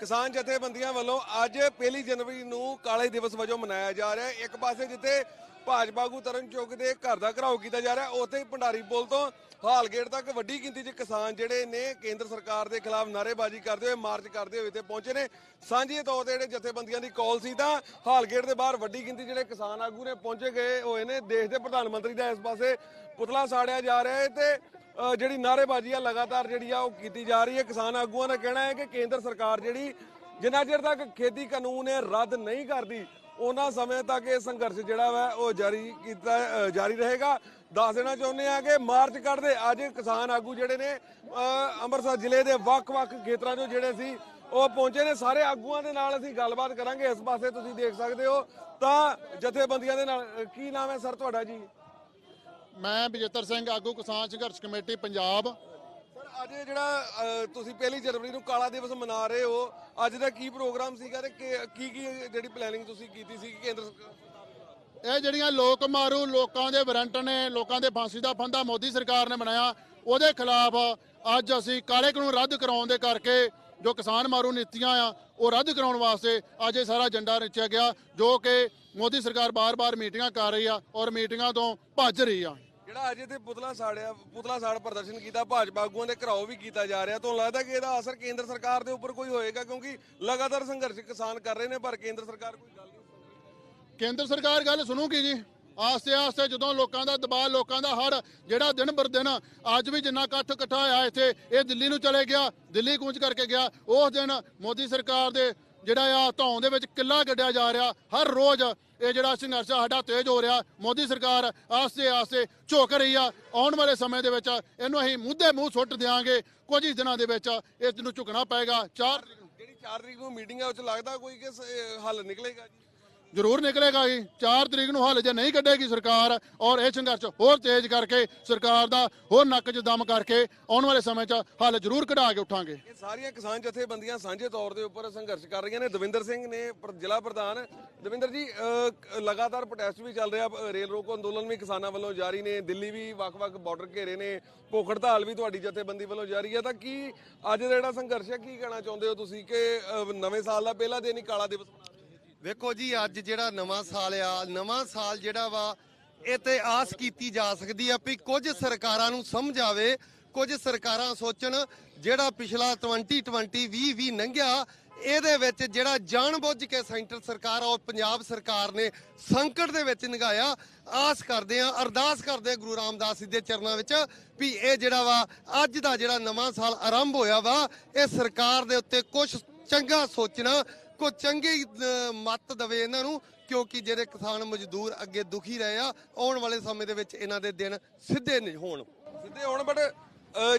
ਕਿਸਾਨ ਜਥੇਬੰਦੀਆਂ ਵੱਲੋਂ ਅੱਜ ਪਹਿਲੀ ਜਨਵਰੀ ਨੂੰ ਕਾਲੇ ਦਿਵਸ ਵਜੋਂ ਮਨਾਇਆ ਜਾ ਰਿਹਾ ਹੈ। ਇੱਕ ਪਾਸੇ ਜਿੱਥੇ ਭਾਜਪਾ ਆਗੂ ਤਰਨ ਚੌਕ ਦੇ ਘਰ ਦਾ ਘਰਾਓ ਕੀਤਾ ਜਾ ਰਿਹਾ ਉੱਥੇ ਹੀ ਭੰਡਾਰੀ ਪੁਲ ਤੋਂ ਹਾਲਗੇਟ ਤੱਕ ਵੱਡੀ ਗਿਣਤੀ 'ਚ ਕਿਸਾਨ ਜਿਹੜੇ ਨੇ ਕੇਂਦਰ ਸਰਕਾਰ ਦੇ ਖਿਲਾਫ ਨਾਅਰੇਬਾਜ਼ੀ ਕਰਦੇ ਹੋਏ, ਮਾਰਚ ਕਰਦੇ ਹੋਏ ਤੇ ਪਹੁੰਚੇ ਨੇ। ਸਾਂਝੇ ਤੌਰ ਤੇ ਜਿਹੜੇ ਜਥੇਬੰਦੀਆਂ ਦੀ ਕਾਲ ਸੀ ਤਾਂ ਹਾਲਗੇਟ ਦੇ ਬਾਹਰ ਵੱਡੀ ਗਿਣਤੀ ਜਿਹੜੇ ਕਿਸਾਨ ਆਗੂ ਨੇ ਪਹੁੰਚੇ ਗਏ ਹੋਏ ਨੇ। ਦੇਸ਼ ਦੇ ਪ੍ਰਧਾਨ ਮੰਤਰੀ ਦਾ ਇਸ ਪਾਸੇ ਪੁਤਲਾ ਸਾੜਿਆ ਜਾ ਰਿਹਾ ਹੈ ਤੇ ਜਿਹੜੀ ਨਾਅਰੇਬਾਜ਼ੀ ਆ, ਲਗਾਤਾਰ ਜਿਹੜੀ ਆ, ਉਹ ਕੀਤੀ ਜਾ ਰਹੀ ਹੈ। ਕਿਸਾਨ ਆਗੂਆਂ ਦਾ ਕਹਿਣਾ ਹੈ ਕਿ ਕੇਂਦਰ ਸਰਕਾਰ ਜਿਹੜੀ ਜਿੰਨਾ ਚਿਰ ਤੱਕ ਖੇਤੀ ਕਾਨੂੰਨ ਇਹ ਰੱਦ ਨਹੀਂ ਕਰਦੀ ਉਹਨਾਂ ਸਮੇਂ ਤੱਕ ਇਹ ਸੰਘਰਸ਼ ਜਿਹੜਾ ਵਾ, ਉਹ ਜਾਰੀ ਕੀਤਾ ਜਾਰੀ ਰਹੇਗਾ। ਦੱਸ ਦੇਣਾ ਚਾਹੁੰਦੇ ਆ ਕਿ ਮਾਰਚ ਕੱਢਦੇ ਅੱਜ ਕਿਸਾਨ ਆਗੂ ਜਿਹੜੇ ਨੇ ਅੰਮ੍ਰਿਤਸਰ ਜ਼ਿਲ੍ਹੇ ਦੇ ਵੱਖ-ਵੱਖ ਖੇਤਰਾਂ 'ਚੋਂ ਜਿਹੜੇ ਸੀ, ਉਹ ਪਹੁੰਚੇ ਨੇ। ਸਾਰੇ ਆਗੂਆਂ ਦੇ ਨਾਲ ਅਸੀਂ ਗੱਲਬਾਤ ਕਰਾਂਗੇ। ਇਸ ਪਾਸੇ ਤੁਸੀਂ ਦੇਖ ਸਕਦੇ ਹੋ ਤਾਂ ਜਥੇਬੰਦੀਆਂ ਦੇ ਨਾਲ ਕੀ ਨਾਮ ਹੈ ਸਰ ਤੁਹਾਡਾ ਜੀ? ਮੈਂ ਬਜੇਤਰ ਸਿੰਘ ਆਗੂ ਕਿਸਾਨ ਸੰਘਰਸ਼ ਕਮੇਟੀ ਪੰਜਾਬ। ਸਰ ਅੱਜ ਜਿਹੜਾ ਅ, ਤੁਸੀਂ ਪਹਿਲੀ ਜਨਵਰੀ ਨੂੰ ਕਾਲਾ ਦਿਵਸ ਮਨਾ ਰਹੇ ਹੋ ਅੱਜ ਦਾ ਕੀ ਪ੍ਰੋਗਰਾਮ ਸੀਗਾ ਤੇ ਕੀ ਕੀ ਕੀ ਜਿਹੜੀ ਪਲੈਨਿੰਗ ਤੁਸੀਂ ਕੀਤੀ ਸੀ ਕੇਂਦਰ ਸਰਕਾਰ ਇਹ ਜਿਹੜੀਆਂ ਲੋਕ ਮਾਰੂ ਲੋਕਾਂ ਦੇ ਵਾਰੰਟ ਨੇ ਲੋਕਾਂ ਦੇ ਫਾਂਸੀ ਦਾ ਫੰਦਾ ਮੋਦੀ ਸਰਕਾਰ ਨੇ ਬਣਾਇਆ ਉਹਦੇ ਖਿਲਾਫ ਅੱਜ ਅਸੀਂ ਕਾਲੇ ਕਾਨੂੰਨ ਰੱਦ ਕਰਾਉਣ ਦੇ ਕਰਕੇ ਜੋ ਕਿਸਾਨ ਮਾਰੂ ਨੀਤੀਆਂ ਆ ਉਹ ਰੱਦ ਕਰਾਉਣ ਵਾਸਤੇ ਅੱਜ ਇਹ ਸਾਰਾ ਏਜੰਡਾ ਰਚਿਆ ਗਿਆ ਜੋ ਕਿ ਮੋਦੀ ਸਰਕਾਰ ਬਾਰ-ਬਾਰ ਮੀਟਿੰਗਾਂ ਕਰ ਰਹੀ ਆ ਔਰ ਮੀਟਿੰਗਾਂ ਤੋਂ ਭੱਜ ਰਹੀ ਆ। ਜਿਹੜਾ ਅੱਜ ਇੱਥੇ ਪੁਤਲਾ ਸਾੜਿਆ, ਪੁਤਲਾ ਸਾੜ ਪ੍ਰਦਰਸ਼ਨ ਕੀਤਾ, ਭਾਜਪਾ ਆਗੂਆਂ ਦੇ ਘਰਾਓ ਵੀ ਕੀਤਾ ਜਾ ਰਿਹਾ। ਤੁਹਾਨੂੰ ਲੱਗਦਾ ਕਿ ਇਹਦਾ ਅਸਰ ਕੇਂਦਰ ਸਰਕਾਰ ਦੇ ਉੱਪਰ ਕੋਈ ਹੋਏਗਾ? ਕਿਉਂਕਿ ਲਗਾਤਾਰ ਸੰਘਰਸ਼ ਕਿਸਾਨ ਕਰ ਰਹੇ ਨੇ, ਪਰ ਕੇਂਦਰ ਸਰਕਾਰ ਕੋਈ ਗੱਲ ਨਹੀਂ ਕੇਂਦਰ ਸਰਕਾਰ ਗੱਲ ਸੁਣੂਗੀ ਜੀ। ਆਸਤੇ ਆਸਤੇ ਜਦੋਂ ਲੋਕਾਂ ਦਾ ਦਬਾਅ, ਲੋਕਾਂ ਦਾ ਹੜ ਜਿਹੜਾ ਦਿਨ ਬਰ ਦਿਨ ਅੱਜ ਵੀ ਜਿੰਨਾ ਇਕੱਠ ਇਕੱਠਾ ਹੋਇਆ ਇੱਥੇ, ਇਹ ਦਿੱਲੀ ਨੂੰ ਚਲੇ ਗਿਆ, ਦਿੱਲੀ ਕੂਚ ਕਰਕੇ ਗਿਆ। ਉਸ ਦਿਨ ਮੋਦੀ ਸਰਕਾਰ ਦੇ ਜਿਹੜਾ ਆ ਧੌਂ ਦੇ ਵਿੱਚ ਕਿੱਲਾ ਗੱਡਿਆ ਜਾ ਰਿਹਾ। ਹਰ ਰੋਜ਼ ਇਹ ਜਿਹੜਾ ਸੰਘਰਸ਼ ਆ, ਸਾਡਾ ਤੇਜ਼ ਹੋ ਰਿਹਾ। ਮੋਦੀ ਸਰਕਾਰ ਆਸਤੇ ਆਸਤੇ ਝੁਕ ਰਹੀ ਆ। ਆਉਣ ਵਾਲੇ ਸਮੇਂ ਦੇ ਵਿੱਚ ਇਹਨੂੰ ਅਸੀਂ ਮੁੱਦੇ ਮੂੰਹ ਸੁੱਟ ਦਿਆਂਗੇ। ਕੁਝ ਹੀ ਦਿਨਾਂ ਦੇ ਵਿੱਚ ਇਸ ਨੂੰ ਝੁਕਣਾ ਪਏਗਾ। ਚਾਰ ਜਿਹੜੀ 4 ਤਰੀਕ ਨੂੰ ਮੀਟਿੰਗ ਹੈ ਉਹ ਚ ਲੱਗਦਾ ਕੋਈ ਕਿ ਹੱਲ ਨਿਕਲੇਗਾ ਜੀ? ਜ਼ਰੂਰ ਨਿਕਲੇਗਾ ਜੀ। 4 ਤਰੀਕ ਨੂੰ ਹੱਲ ਜੇ ਨਹੀਂ ਕੱਢੇਗੀ ਸਰਕਾਰ ਔਰ ਇਹ ਸੰਘਰਸ਼ ਹੋਰ ਤੇਜ਼ ਕਰਕੇ ਸਰਕਾਰ ਦਾ ਹੋਰ ਨੱਕ 'ਚ ਦਮ ਕਰਕੇ ਆਉਣ ਵਾਲੇ ਸਮੇਂ 'ਚ ਹੱਲ ਜ਼ਰੂਰ ਕਢਾ ਕੇ ਉਠਾਂਗੇ। ਇਹ ਸਾਰੀਆਂ ਕਿਸਾਨ ਜਥੇਬੰਦੀਆਂ ਸਾਂਝੇ ਤੌਰ ਦੇ ਉੱਪਰ ਸੰਘਰਸ਼ ਕਰ ਰਹੀਆਂ ਨੇ। ਦਵਿੰਦਰ ਸਿੰਘ ਨੇ ਜ਼ਿਲ੍ਹਾ ਪ੍ਰਧਾਨ, ਦਵਿੰਦਰ ਜੀ ਲਗਾਤਾਰ ਪ੍ਰੋਟੈਸਟ ਵੀ ਚੱਲ ਰਿਹਾ। ਰੇਲ ਰੋਕੋ ਅੰਦੋਲਨ ਵੀ ਕਿਸਾਨਾਂ ਵੱਲੋਂ ਜਾਰੀ ਨੇ। ਦਿੱਲੀ ਵੀ ਵੱਖ-ਵੱਖ ਬਾਰਡਰ ਘੇਰੇ ਨੇ। ਭੁੱਖ ਹੜਤਾਲ ਵੀ ਤੁਹਾਡੀ ਜਥੇਬੰਦੀ ਵੱਲੋਂ ਜਾਰੀ ਹੈ। ਤਾਂ ਕੀ ਅੱਜ ਦਾ ਜਿਹੜਾ ਸੰਘਰਸ਼ ਹੈ, ਕੀ ਕਹਿਣਾ ਚਾਹੁੰਦੇ ਹੋ ਤੁਸੀਂ ਕਿ ਨਵੇਂ ਸਾਲ ਦਾ ਪਹਿਲਾ ਦਿਨ ਹੀ ਕਾਲਾ ਦਿਵਸ ਵੇਖੋ ਜੀ, ਅੱਜ ਜਿਹੜਾ ਨਵਾਂ ਸਾਲ ਆ, ਨਵਾਂ ਸਾਲ ਜਿਹੜਾ ਵਾ, ਇਹ ਤੇ ਆਸ ਕੀਤੀ ਜਾ ਸਕਦੀ ਆ ਵੀ ਕੁਝ ਸਰਕਾਰਾਂ ਨੂੰ ਸਮਝ ਆਵੇ, ਕੁਝ ਸਰਕਾਰਾਂ ਸੋਚਣ, ਜਿਹੜਾ ਪਿਛਲਾ 2020 2020 ਲੰਘਿਆ ਇਹਦੇ ਵਿੱਚ ਜਿਹੜਾ ਜਾਣਬੁੱਝ ਕੇ ਸੈਂਟਰ ਸਰਕਾਰ ਔਰ ਪੰਜਾਬ ਸਰਕਾਰ ਨੇ ਸੰਕਟ ਦੇ ਵਿੱਚ ਨਿਗਾਇਆ। ਆਸ ਕਰਦੇ ਆ, ਅਰਦਾਸ ਕਰਦੇ ਆ ਗੁਰੂ ਰਾਮਦਾਸ ਜੀ ਦੇ ਚਰਨਾਂ ਵਿੱਚ ਵੀ ਇਹ ਜਿਹੜਾ ਵਾ, ਅੱਜ ਦਾ ਜਿਹੜਾ ਨਵਾਂ ਸਾਲ ਆਰੰਭ ਹੋਇਆ ਵਾ, ਇਹ ਸਰਕਾਰ ਦੇ ਉੱਤੇ ਕੁਝ ਚੰਗਾ ਸੋਚਣਾ ਕੋ ਚੰਗੀ ਮੱਤ ਦਵੇ ਇਹਨਾਂ ਨੂੰ ਕਿਉਂਕਿ ਜਿਹੜੇ ਕਿਸਾਨ ਮਜ਼ਦੂਰ ਅੱਗੇ ਦੁਖੀ ਰਹੇ ਆ ਆਉਣ ਵਾਲੇ ਸਮੇਂ ਦੇ ਵਿੱਚ ਇਹਨਾਂ ਦੇ ਦਿਨ ਸਿੱਧੇ ਨਹੀਂ ਹੋਣ। ਸਿੱਧੇ ਹੁਣ ਬਟ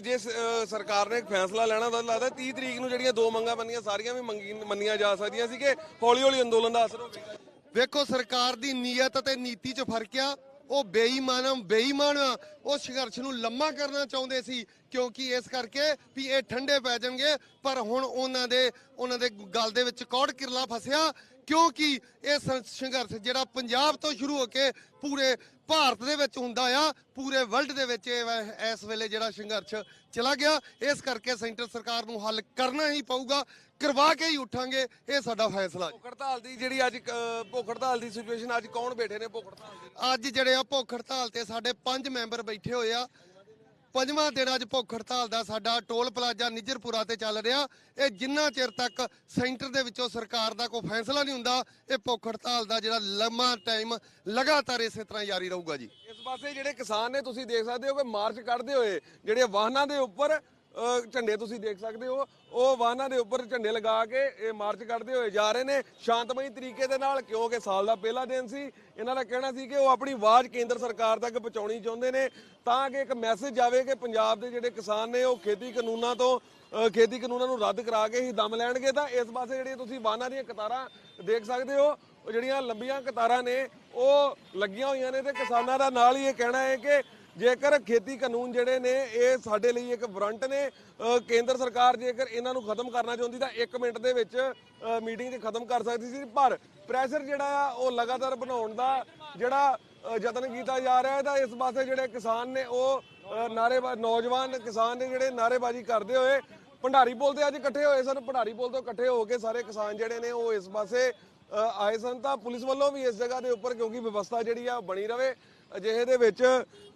ਜੇ ਸਰਕਾਰ ਨੇ ਇੱਕ ਫੈਸਲਾ ਲੈਣਾ ਤਾਂ ਲੱਗਦਾ 30 ਤਰੀਕ ਨੂੰ ਜਿਹੜੀਆਂ ਦੋ ਮੰਗਾਂ ਮੰਨੀਆਂ ਸਾਰੀਆਂ ਵੀ ਮੰਨੀਆਂ ਜਾ ਸਕਦੀਆਂ ਸੀ ਕਿ ਹੌਲੀ ਹੌਲੀ ਅੰਦੋਲਨ ਦਾ ਅਸਰ ਹੋਵੇਗਾ। ਵੇਖੋ ਸਰਕਾਰ ਦੀ ਨੀਅਤ ਅਤੇ ਨੀਤੀ 'ਚ ਫ਼ਰਕ ਆ। ਉਹ ਬੇਈਮਾਨ ਬੇਈਮਾਨ, ਉਹ ਸੰਘਰਸ਼ ਨੂੰ ਲੰਮਾ ਕਰਨਾ ਚਾਹੁੰਦੇ ਸੀ, ਕਿਉਂਕਿ ਇਸ ਕਰਕੇ ਵੀ ਇਹ ਠੰਡੇ ਪੈ ਜਾਣਗੇ। ਪਰ ਹੁਣ ਉਹਨਾਂ ਦੇ ਉਹਨਾਂ ਦੇ ਗੱਲ ਦੇ ਵਿੱਚ ਕੌੜ ਕਿਰਲਾ ਫਸਿਆ, ਕਿਉਂਕਿ ਇਹ ਸੰਘਰਸ਼ ਜਿਹੜਾ ਪੰਜਾਬ ਤੋਂ ਸ਼ੁਰੂ ਹੋ ਕੇ ਪੂਰੇ ਭਾਰਤ ਦੇ ਵਿੱਚ ਹੁੰਦਾ ਆ ਪੂਰੇ ਵਰਲਡ ਦੇ ਵਿੱਚ ਇਸ ਵੇਲੇ ਜਿਹੜਾ ਸੰਘਰਸ਼ ਚਲਾ ਗਿਆ। ਇਸ ਕਰਕੇ ਸੈਂਟਰ ਸਰਕਾਰ ਨੂੰ ਹੱਲ ਕਰਨਾ ਹੀ ਪਊਗਾ ਕਰਵਾ ਕੇ ਹੀ ਉਠਾਂਗੇ ਇਹ ਸਾਡਾ ਫੈਸਲਾ ਭੁੱਖ ਹੜਤਾਲ ਦੀ ਜਿਹੜੀ ਅੱਜ ਭੁੱਖ ਹੜਤਾਲ ਦੀ ਸਿਚੁਏਸ਼ਨ ਅੱਜ ਕੌਣ ਬੈਠੇ ਨੇ ਭੁੱਖ ਹੜਤਾਲ ਅੱਜ ਜਿਹੜੇ ਆ ਭੁੱਖ ਹੜਤਾਲ ਤੇ ਸਾਡੇ ਪੰਜ ਮੈਂਬਰ ਬੈਠੇ ਹੋਏ ਆ ਪੰਜਵਾਂ ਦਿਨ ਅੱਜ ਭੁੱਖ ਹੜਤਾਲ ਦਾ ਸਾਡਾ ਟੋਲ ਪਲਾਜ਼ਾ ਨਿਜਰਪੁਰਾ ਤੇ ਚੱਲ ਰਿਹਾ। ਇਹ ਜਿੰਨਾ ਚਿਰ ਤੱਕ ਸੈਂਟਰ ਦੇ ਵਿੱਚੋਂ ਸਰਕਾਰ ਦਾ ਕੋਈ ਫੈਸਲਾ ਨਹੀਂ ਹੁੰਦਾ, ਇਹ ਭੁੱਖ ਹੜਤਾਲ ਦਾ ਜਿਹੜਾ ਲੰਮਾ ਟਾਈਮ ਲਗਾਤਾਰ ਇਸੇ ਤਰ੍ਹਾਂ ਜਾਰੀ ਰਹੂਗਾ ਜੀ। ਇਸ ਪਾਸੇ ਜਿਹੜੇ ਕਿਸਾਨ ਨੇ ਤੁਸੀਂ ਦੇਖ ਸਕਦੇ ਹੋ ਕਿ ਮਾਰਚ ਕੱਢਦੇ ਹੋਏ ਜਿਹੜੇ ਵਾਹਨਾਂ ਦੇ ਉੱਪਰ ਝੰਡੇ ਤੁਸੀਂ ਦੇਖ ਸਕਦੇ ਹੋ। ਉਹ ਵਾਹਨਾਂ ਦੇ ਉੱਪਰ ਝੰਡੇ ਲਗਾ ਕੇ ਇਹ ਮਾਰਚ ਕੱਢਦੇ ਹੋਏ ਜਾ ਰਹੇ ਨੇ। ਸ਼ਾਂਤਮਈ ਤਰੀਕੇ ਦੇ ਨਾਲ ਕਿਉਂਕਿ ਸਾਲ ਦਾ ਪਹਿਲਾ ਦਿਨ ਸੀ, ਇਹਨਾਂ ਦਾ ਕਹਿਣਾ ਸੀ ਕਿ ਉਹ ਆਪਣੀ ਆਵਾਜ਼ ਕੇਂਦਰ ਸਰਕਾਰ ਤੱਕ ਪਹੁੰਚਾਉਣੀ ਚਾਹੁੰਦੇ ਨੇ ਤਾਂ ਕਿ ਇੱਕ ਮੈਸੇਜ ਜਾਵੇ ਕਿ ਪੰਜਾਬ ਦੇ ਜਿਹੜੇ ਕਿਸਾਨ ਨੇ, ਉਹ ਖੇਤੀ ਕਾਨੂੰਨਾਂ ਤੋਂ ਖੇਤੀ ਕਾਨੂੰਨਾਂ ਨੂੰ ਰੱਦ ਕਰਾ ਕੇ ਹੀ ਦਮ ਲੈਣਗੇ। ਤਾਂ ਇਸ ਪਾਸੇ ਜਿਹੜੀਆਂ ਤੁਸੀਂ ਵਾਹਨਾਂ ਦੀਆਂ ਕਤਾਰਾਂ ਦੇਖ ਸਕਦੇ ਹੋ ਜਿਹੜੀਆਂ ਲੰਬੀਆਂ ਕਤਾਰਾਂ ਨੇ, ਉਹ ਲੱਗੀਆਂ ਹੋਈਆਂ ਨੇ ਤੇ ਕਿਸਾਨਾਂ ਦਾ ਨਾਲ ਹੀ ਇਹ ਕਹਿਣਾ ਹੈ ਕਿ ਜੇਕਰ ਖੇਤੀ ਕਾਨੂੰਨ ਜਿਹੜੇ ਨੇ, ਇਹ ਸਾਡੇ ਲਈ ਇੱਕ ਵਰੰਟ ਨੇ ਕੇਂਦਰ ਸਰਕਾਰ ਜੇਕਰ ਇਹਨਾਂ ਨੂੰ ਖਤਮ ਕਰਨਾ ਚਾਹੁੰਦੀ ਤਾਂ 1 ਮਿੰਟ ਦੇ ਵਿੱਚ ਮੀਟਿੰਗ 'ਚ ਖਤਮ ਕਰ ਸਕਦੀ ਸੀ। ਪਰ ਪ੍ਰੈਸ਼ਰ ਜਿਹੜਾ ਆ, ਉਹ ਲਗਾਤਾਰ ਬਣਾਉਣ ਦਾ ਜਿਹੜਾ ਯਤਨ ਕੀਤਾ ਜਾ ਰਿਹਾ ਹੈ ਤਾਂ ਇਸ ਪਾਸੇ ਜਿਹੜੇ ਕਿਸਾਨ ਨੇ, ਉਹ ਅਹ ਨੌਜਵਾਨ ਕਿਸਾਨ ਨੇ ਜਿਹੜੇ ਨਾਅਰੇਬਾਜ਼ੀ ਕਰਦੇ ਹੋਏ, ਭੰਡਾਰੀ ਪੁਲ ਤੇ ਅੱਜ ਇਕੱਠੇ ਹੋਏ ਸਨ। ਭੰਡਾਰੀ ਪੁਲ ਤੋਂ ਇਕੱਠੇ ਹੋ ਕੇ ਸਾਰੇ ਕਿਸਾਨ ਜਿਹੜੇ ਨੇ, ਉਹ ਇਸ ਪਾਸੇ ਆਏ ਸਨ ਤਾਂ ਪੁਲਿਸ ਵੱਲੋਂ ਵੀ ਇਸ ਜਗ੍ਹਾ ਦੇ ਉੱਪਰ ਕਿਉਂਕਿ ਵਿਵਸਥਾ ਜਿਹੜੀ ਆ ਬਣੀ ਰਵੇ। ਅਜਿਹੇ ਦੇ ਵਿੱਚ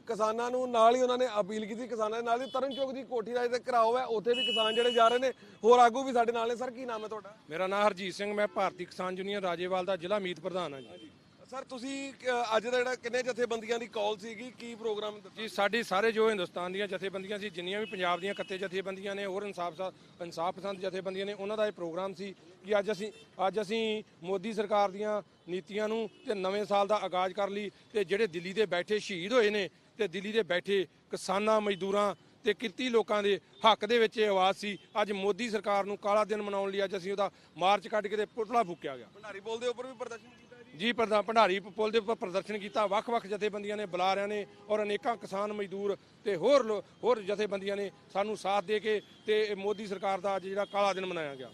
ਕਿਸਾਨਾਂ ਨੂੰ ਨਾਲ ਹੀ ਉਹਨਾਂ ਨੇ ਅਪੀਲ ਕੀਤੀ, ਕਿਸਾਨਾਂ ਦੇ ਨਾਲ ਹੀ ਤਰਨ ਚੌਕ ਦੀ ਕੋਠੀ ਦਾ ਜਿਹੜਾ ਘਰਾਓ ਹੈ, ਉੱਥੇ ਵੀ ਕਿਸਾਨ ਜਿਹੜੇ ਜਾ ਰਹੇ ਨੇ, ਹੋਰ ਆਗੂ ਵੀ ਸਾਡੇ ਨਾਲ ਨੇ। ਸਰ, ਕੀ ਨਾਮ ਹੈ ਤੁਹਾਡਾ? ਮੇਰਾ ਨਾਮ ਹਰਜੀਤ ਸਿੰਘ, ਮੈਂ ਭਾਰਤੀ ਕਿਸਾਨ ਯੂਨੀਅਨ ਰਾਜੇਵਾਲ ਦਾ ਜ਼ਿਲ੍ਹਾ ਮੀਤ ਪ੍ਰਧਾਨ ਹਾਂ ਜੀ। ਸਰ ਤੁਸੀਂ ਅ, ਅੱਜ ਦਾ ਜਿਹੜਾ ਕਿੰਨੇ ਜਥੇਬੰਦੀਆਂ ਦੀ ਕਾਲ ਸੀਗੀ ਕੀ ਪ੍ਰੋਗਰਾਮ ਦਿੱਤਾ? ਜੀ ਸਾਡੀ ਸਾਰੇ ਜੋ ਹਿੰਦੁਸਤਾਨ ਦੀਆਂ ਜਥੇਬੰਦੀਆਂ ਸੀ ਜਿੰਨੀਆਂ ਵੀ ਪੰਜਾਬ ਦੀਆਂ ਕੱਤੇ ਜਥੇਬੰਦੀਆਂ ਨੇ ਹੋਰ ਇਨਸਾਫ ਇਨਸਾਫ ਪਸੰਦ ਜਥੇਬੰਦੀਆਂ ਨੇ ਉਹਨਾਂ ਦਾ ਇਹ ਪ੍ਰੋਗਰਾਮ ਸੀ ਕਿ ਅੱਜ ਅਸੀਂ ਅੱਜ ਅਸੀਂ ਮੋਦੀ ਸਰਕਾਰ ਦੀਆਂ ਨੀਤੀਆਂ ਨੂੰ ਤੇ ਨਵੇਂ ਸਾਲ ਦਾ ਆਗਾਜ਼ ਕਰ ਲਈ ਤੇ ਜਿਹੜੇ ਦਿੱਲੀ ਦੇ ਬੈਠੇ ਸ਼ਹੀਦ ਹੋਏ ਨੇ ਤੇ ਦਿੱਲੀ ਦੇ ਬੈਠੇ ਕਿਸਾਨਾਂ ਮਜ਼ਦੂਰਾਂ ਤੇ ਕਿਰਤੀ ਲੋਕਾਂ ਦੇ ਹੱਕ ਦੇ ਵਿੱਚ ਇਹ ਆਵਾਜ਼ ਸੀ ਅੱਜ ਮੋਦੀ ਸਰਕਾਰ ਨੂੰ ਕਾਲਾ ਦਿਨ ਮਨਾਉਣ ਲਈ ਅੱਜ ਅਸੀਂ ਉਹਦਾ ਮਾਰਚ ਕੱਢ ਕੇ ਤੇ ਪੁਤਲਾ ਫੂਕਿਆ ਗਿਆ ਭੰਡਾਰੀ ਪੁਲ ਦੇ ਉੱਪਰ ਵੀ ਪ੍ਰਦਰਸ਼ਨ ਕੀਤਾ ਜੀ ਭੰਡਾਰੀ ਪੁਲ ਦੇ ਉੱਪਰ ਪ੍ਰਦਰਸ਼ਨ ਕੀਤਾ ਵੱਖ-ਵੱਖ ਜਥੇਬੰਦੀਆਂ ਨੇ ਬੁਲਾਰਿਆਂ ਨੇ ਔਰ ਅਨੇਕਾਂ ਕਿਸਾਨ ਮਜ਼ਦੂਰ ਤੇ ਹੋਰ ਹੋਰ ਜਥੇਬੰਦੀਆਂ ਨੇ ਸਾਨੂੰ ਸਾਥ ਦੇ ਕੇ ਤੇ ਇਹ ਮੋਦੀ ਸਰਕਾਰ ਦਾ ਅੱਜ ਜਿਹੜਾ ਕਾਲਾ ਦਿਨ ਮਨਾਇਆ ਗਿਆ।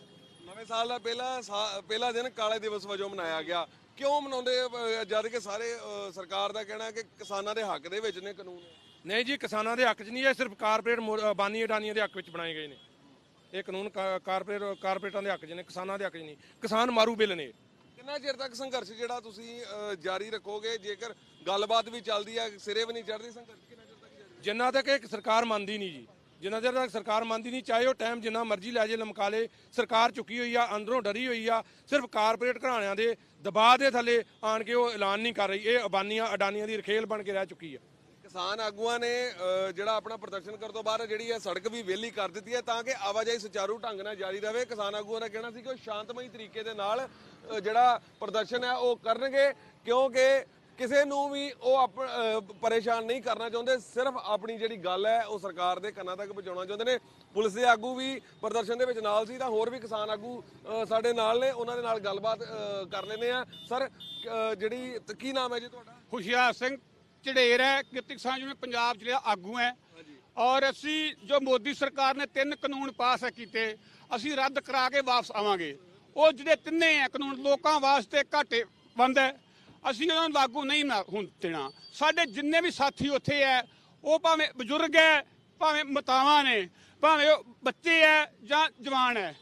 ਨਵੇਂ ਸਾਲ ਦਾ ਪਹਿਲਾ ਪਹਿਲਾ ਦਿਨ ਕਾਲੇ ਦਿਵਸ ਵਜੋਂ ਮਨਾਇਆ ਗਿਆ। ਕਿਉਂ ਮਨਾਉਂਦੇ ਜਦ ਕਿ ਸਾਰੇ ਸਰਕਾਰ ਦਾ ਕਹਿਣਾ ਕਿ ਕਿਸਾਨਾਂ ਦੇ ਹੱਕ ਦੇ ਵਿੱਚ ਨੇ ਕਾਨੂੰਨ। ਨਹੀਂ ਜੀ ਕਿਸਾਨਾਂ ਦੇ ਹੱਕ 'ਚ ਨਹੀਂ ਇਹ ਸਿਰਫ ਕਾਰਪੋਰੇਟ ਅਬਾਨੀ ਅਡਾਨੀਆਂ ਦੇ ਹੱਕ ਵਿੱਚ ਬਣਾਏ ਗਏ ਨੇ। ਇਹ ਕਾਨੂੰਨ ਕਾਰਪੋਰੇਟ ਕਾਰਪੋਰੇਟਾਂ ਦੇ ਹੱਕ 'ਚ ਨੇ ਕਿਸਾਨਾਂ ਦੇ ਹੱਕ 'ਚ ਨਹੀਂ। ਕਿਸਾਨ ਮਾਰੂ ਬਿੱਲ ਨੇ। ਕਿੰਨਾ ਚਿਰ ਤੱਕ ਸੰਘਰਸ਼ ਜਿਹੜਾ ਤੁਸੀਂ ਅ, ਜਾਰੀ ਰੱਖੋਗੇ? ਜੇਕਰ ਗੱਲਬਾਤ ਵੀ ਚੱਲਦੀ ਹੈ ਸਿਰੇ ਵੀ ਨਹੀਂ ਚੜਦੀ ਸੰਘਰਸ਼ ਕਿੰਨਾ ਚਿਰ ਤੱਕ ਜਾਰੀ ਜਿੰਨਾ ਤੱਕ ਇਹ ਸਰਕਾਰ ਮੰਨਦੀ ਨਹੀਂ ਜੀ ਜਿੰਨਾ ਚਿਰ ਤੱਕ ਸਰਕਾਰ ਮੰਨਦੀ ਨਹੀਂ ਚਾਹੇ ਉਹ ਟਾਈਮ ਜਿੰਨਾ ਮਰਜ਼ੀ ਲੈ ਜੇ ਲਮਕਾ ਲੇ ਸਰਕਾਰ ਚੁੱਕੀ ਹੋਈ ਆ ਅੰਦਰੋਂ ਡਰੀ ਹੋਈ ਆ ਸਿਰਫ ਕਾਰਪੋਰੇਟ ਘਰਾਣਿਆਂ ਦੇ ਦਬਾਅ ਦੇ ਥੱਲੇ ਆਣ ਕੇ ਉਹ ਐਲਾਨ ਨਹੀਂ ਕਰ ਰਹੀ ਇਹ ਅਬਾਨੀਆਂ ਅਡਾਨੀਆਂ ਦੀ ਰਖੇਲ ਬਣ ਕੇ ਰਹਿ ਚੁੱਕੀ ਆ। ਕਿਸਾਨ ਆਗੂਆਂ ਨੇ ਜਿਹੜਾ ਆਪਣਾ ਪ੍ਰਦਰਸ਼ਨ ਕਰਨ ਤੋਂ ਬਾਅਦ ਜਿਹੜੀ ਹੈ ਸੜਕ ਵੀ ਵਿਹਲੀ ਕਰ ਦਿੱਤੀ ਹੈ ਤਾਂ ਕਿ ਆਵਾਜਾਈ ਸੁਚਾਰੂ ਢੰਗ ਨਾਲ ਜਾਰੀ ਰਹੇ। ਕਿਸਾਨ ਆਗੂਆਂ ਦਾ ਕਹਿਣਾ ਸੀ ਕਿ ਉਹ ਸ਼ਾਂਤਮਈ ਤਰੀਕੇ ਦੇ ਨਾਲ ਜਿਹੜਾ ਪ੍ਰਦਰਸ਼ਨ ਹੈ ਉਹ ਕਰਨਗੇ, ਕਿਉਂਕਿ ਕਿਸੇ ਨੂੰ ਵੀ ਉਹ ਆਪ- ਪਰੇਸ਼ਾਨ ਨਹੀਂ ਕਰਨਾ ਚਾਹੁੰਦੇ। ਸਿਰਫ ਆਪਣੀ ਜਿਹੜੀ ਗੱਲ ਹੈ, ਉਹ ਸਰਕਾਰ ਦੇ ਕੰਨਾਂ ਤੱਕ ਪਹੁੰਚਾਉਣਾ ਚਾਹੁੰਦੇ ਨੇ। ਪੁਲਿਸ ਦੇ ਆਗੂ ਵੀ ਪ੍ਰਦਰਸ਼ਨ ਦੇ ਵਿੱਚ ਨਾਲ ਸੀ, ਤਾਂ ਹੋਰ ਵੀ ਕਿਸਾਨ ਆਗੂ ਸਾਡੇ ਨਾਲ ਨੇ, ਉਹਨਾਂ ਦੇ ਨਾਲ ਗੱਲਬਾਤ ਕਰ ਲੈਂਦੇ ਆ ਸਰ ਜਿਹੜੀ, ਕੀ ਨਾਮ ਹੈ ਜੀ ਤੁਹਾਡਾ? ਹੁਸ਼ਿਆਰ ਸਿੰਘ ਝੜੇਰ ਹੈ ਕਿਰਤੀ ਕਿਸਾਨ ਯੂਨੀਅਨ ਪੰਜਾਬ ਜਿਹੜਾ ਆਗੂ ਹੈ। ਔਰ ਅਸੀਂ ਜੋ ਮੋਦੀ ਸਰਕਾਰ ਨੇ ਤਿੰਨ ਕਾਨੂੰਨ ਪਾਸ ਕੀਤੇ ਅਸੀਂ ਰੱਦ ਕਰਾ ਕੇ ਵਾਪਸ ਆਵਾਂਗੇ। ਉਹ ਜਿਹੜੇ ਤਿੰਨੇ ਹੈ ਕਾਨੂੰਨ ਲੋਕਾਂ ਵਾਸਤੇ ਘਾਟੇ ਬੰਦ ਹੈ। ਅਸੀਂ ਉਹਨਾਂ ਨੂੰ ਲਾਗੂ ਨਹੀਂ ਨਾ ਹੁਣ ਦੇਣਾ। ਸਾਡੇ ਜਿੰਨੇ ਵੀ ਸਾਥੀ ਉੱਥੇ ਹੈ ਉਹ ਭਾਵੇਂ ਬਜ਼ੁਰਗ ਹੈ ਭਾਵੇਂ ਮਤਾਵਾਂ ਨੇ ਭਾਵੇਂ ਉਹ ਬੱਚੇ ਹੈ ਜਾਂ ਜਵਾਨ ਹੈ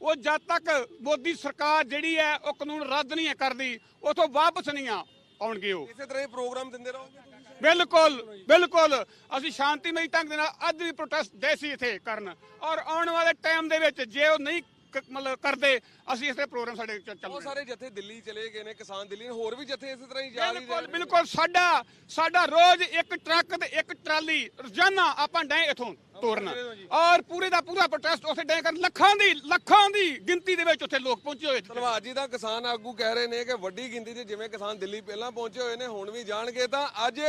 ਉਹ ਜਦ ਤੱਕ ਮੋਦੀ ਸਰਕਾਰ ਜਿਹੜੀ ਹੈ ਉਹ ਕਾਨੂੰਨ ਰੱਦ ਨਹੀਂ ਕਰਦੀ ਉਥੋਂ ਵਾਪਸ ਨਹੀਂ ਆ। ਆਉਣਗੇ ਉਹ। ਇਸੇ ਤਰ੍ਹਾਂ ਹੀ ਪ੍ਰੋਗਰਾਮ ਦਿੰਦੇ ਰਹੋਗੇ? ਬਿਲਕੁਲ ਬਿਲਕੁਲ। ਅਸੀਂ ਸ਼ਾਂਤੀਮਈ ਢੰਗ ਦੇ ਨਾਲ ਅੱਜ ਵੀ ਪ੍ਰੋਟੈਸਟ ਦੇ ਸੀ ਇੱਥੇ ਕਰਨ। ਔਰ ਆਉਣ ਵਾਲੇ ਟਾਈਮ ਦੇ ਵਿੱਚ ਜੇ ਉਹ ਨਹੀਂ ਕ- ਮਤਲਬ ਕਰਦੇ ਅਸੀਂ ਇਸੇ ਪ੍ਰੋਗਰਾਮ ਸਾਡੇ ਚ- ਬਹੁਤ ਚੱਲਣੇ ਸਾਰੇ ਜਥੇ ਦਿੱਲੀ ਚਲੇ ਗਏ ਨੇ ਕਿਸਾਨ ਦਿੱਲੀ ਨੇ ਹੋਰ ਵੀ ਜਥੇ ਇਸੇ ਤਰ੍ਹਾਂ ਹੀ ਜਾਰੀ ਬਿਲਕੁਲ ਬਿਲਕੁਲ। ਸਾਡਾ ਸਾਡਾ ਰੋਜ਼ ਇੱਕ ਟਰੱਕ ਤੇ ਇੱਕ ਟਰਾਲੀ ਰੋਜ਼ਾਨਾ ਆਪਾਂ ਡੈ ਇਥੋਂ। ਤੋਰਨ ਔਰ ਪੂਰੇ ਦਾ ਪੂਰਾ ਪ੍ਰੋਟੈਸਟ ਉੱਥੇ ਡੈ ਕਰਨ। ਲੱਖਾਂ ਦੀ ਲੱਖਾਂ ਦੀ ਗਿਣਤੀ ਦੇ ਵਿੱਚ ਉੱਥੇ ਲੋਕ ਪਹੁੰਚੇ ਹੋਏ ਧੰਨਵਾਦ ਜੀ ਦਾ ਕਿਸਾਨ ਆਗੂ ਕਹਿ ਰਹੇ ਨੇ ਕਿ ਵੱਡੀ ਗਿਣਤੀ 'ਚ ਜਿਵੇਂ ਕਿਸਾਨ ਦਿੱਲੀ ਪਹਿਲਾਂ ਪਹੁੰਚੇ ਹੋਏ ਨੇ, ਹੁਣ ਵੀ ਜਾਣਗੇ ਤਾਂ ਅੱਜ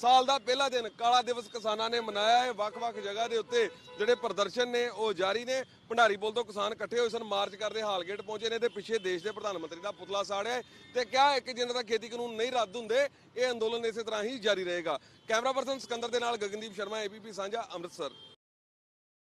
ਸਾਲ ਦਾ ਪਹਿਲਾ ਦਿਨ ਕਾਲਾ ਦਿਵਸ ਕਿਸਾਨਾਂ ਨੇ ਮਨਾਇਆ ਹੈ। ਵੱਖ-ਵੱਖ ਜਗ੍ਹਾ ਦੇ ਉੱਤੇ ਜਿਹੜੇ ਪ੍ਰਦਰਸ਼ਨ ਨੇ ਉਹ ਜਾਰੀ ਨੇ। ਭੰਡਾਰੀ ਪੁਲ ਤੋਂ ਕਿਸਾਨ ਇਕੱਠੇ ਹੋਏ ਸਨ, ਮਾਰਚ ਕਰਦੇ ਹਾਲਗੇਟ ਪਹੁੰਚੇ ਨੇ ਤੇ ਪਿੱਛੇ ਦੇਸ਼ ਦੇ ਪ੍ਰਧਾਨ ਮੰਤਰੀ ਦਾ ਪੁਤਲਾ ਸਾੜਿਆ ਤੇ ਕਿਹਾ ਹੈ ਕਿ ਜਿੰਨਾ ਦਾ ਖੇਤੀ ਕਾਨੂੰਨ ਨਹੀਂ ਰੱਦ ਹੁੰਦੇ, ਇਹ ਅੰਦੋਲਨ ਇਸੇ ਤਰ੍ਹਾਂ ਹੀ ਜਾਰੀ ਰਹੇਗਾ। ਕੈਮਰਾ ਪਰਸਨ ਸਿਕੰਦਰ ਦੇ ਨਾਲ ਗਗਨਦੀਪ ਸ਼ਰਮਾ, ਏਬੀਪੀ ਸਾਂਝਾ, ਅੰਮ੍ਰਿਤਸਰ।